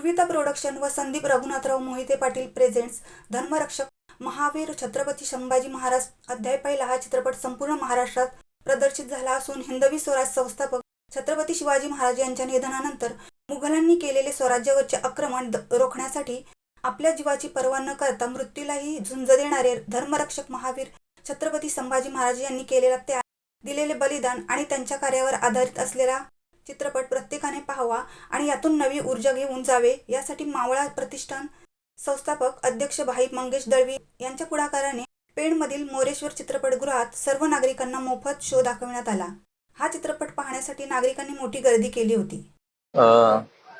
Production व Sandeep Raghunathrao Mohite Patil presents धर्मरक्षक Mahavir Chhatrapati Sambhaji Maharaj. अध्याय पहिला हा चित्रपट संपूर्ण महाराष्ट्रात प्रदर्शित झाला असून हिंदवी स्वराज संस्थापक छत्रपती शिवाजी महाराज यांच्या निधनानंतर मुघलांनी केलेले स्वराज्यावरचे आक्रमण द- रोखण्यासाठी आपल्या जीवाची पर्वा न करता मृत्यूलाही झुंज देणारे धर्मरक्षक महावीर छत्रपती संभाजी महाराज यांनी केलेला त्याग दिलेले बलिदान आणि त्यांच्या कार्यावर आधारित असलेला चित्रपट प्रत्येकाने पाहावा आणि यातून नवी ऊर्जा घेऊन जावे यासाठी मावळा प्रतिष्ठान संस्थापक अध्यक्ष भाई मंगेश दळवी यांच्या पुढाकाराने पेणमधील मोरेश्वर चित्रपटगृहात सर्व नागरिकांना मोफत शो दाखवण्यात आला. हा चित्रपट पाहण्यासाठी नागरिकांनी मोठी गर्दी केली होती.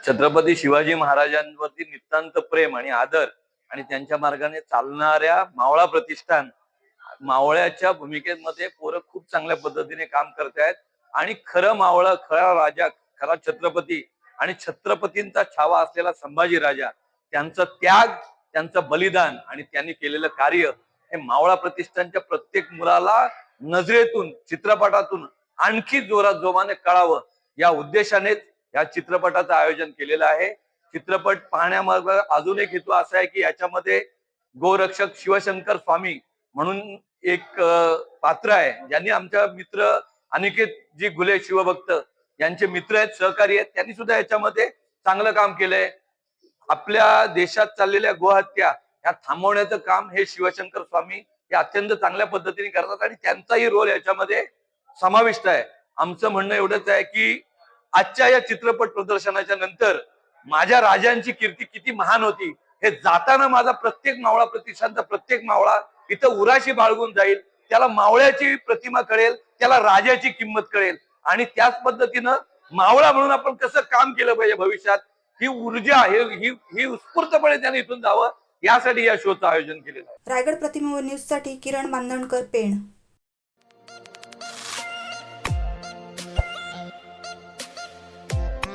छत्रपती शिवाजी महाराजांवरती नितांत प्रेम आणि आदर आणि त्यांच्या मार्गाने चालणाऱ्या मावळा प्रतिष्ठान मावळ्याच्या भूमिकेमध्ये पोरं खूप चांगल्या पद्धतीने काम करतायत. आणि खरं मावळा खरा राजा खरा छत्रपती आणि छत्रपतींचा छावा असलेला संभाजी राजा त्यांचं त्याग त्यांचं बलिदान आणि त्यांनी केलेलं कार्य हे मावळा प्रतिष्ठानच्या प्रत्येक मुलाला नजरेतून चित्रपटातून आणखी जोरात जोमाने कळावं. या उद्देशानेच या चित्रपटाचं आयोजन केलेलं आहे. चित्रपट पाहण्यामागे अजून एक हेतू असा आहे की याच्यामध्ये गोरक्षक शिवशंकर स्वामी म्हणून एक पात्र आहे. ज्यांनी आमच्या मित्र अनिकेत जी गुले शिवभक्त यांचे मित्र आहेत सहकारी आहेत त्यांनी सुद्धा याच्यामध्ये चांगलं काम केलंय. आपल्या देशात चाललेल्या गोहत्या ह्या थांबवण्याचं काम हे शिवशंकर स्वामी हे अत्यंत चांगल्या पद्धतीने करतात आणि त्यांचाही रोल याच्यामध्ये समाविष्ट आहे. आमचं म्हणणं एवढंच आहे की आजच्या या चित्रपट प्रदर्शनाच्या नंतर माझ्या राजांची कीर्ती किती महान होती हे जाताना माझा प्रत्येक मावळा प्रतिष्ठानचा प्रत्येक मावळा इथं उराशी बाळगून जाईल त्याला मावळ्याची प्रतिमा कळेल त्याला राजाची किंमत कळेल. आणि त्याच पद्धतीनं मावळा म्हणून आपण कसं काम केलं पाहिजे भविष्यात? ही ऊर्जा हे ही ही उत्स्फूर्तपणे त्याने इथून जावं यासाठी या शोचं आयोजन केलेलं आहे. रायगड प्रतिमा न्यूजसाठी किरण बांधणकर पेण.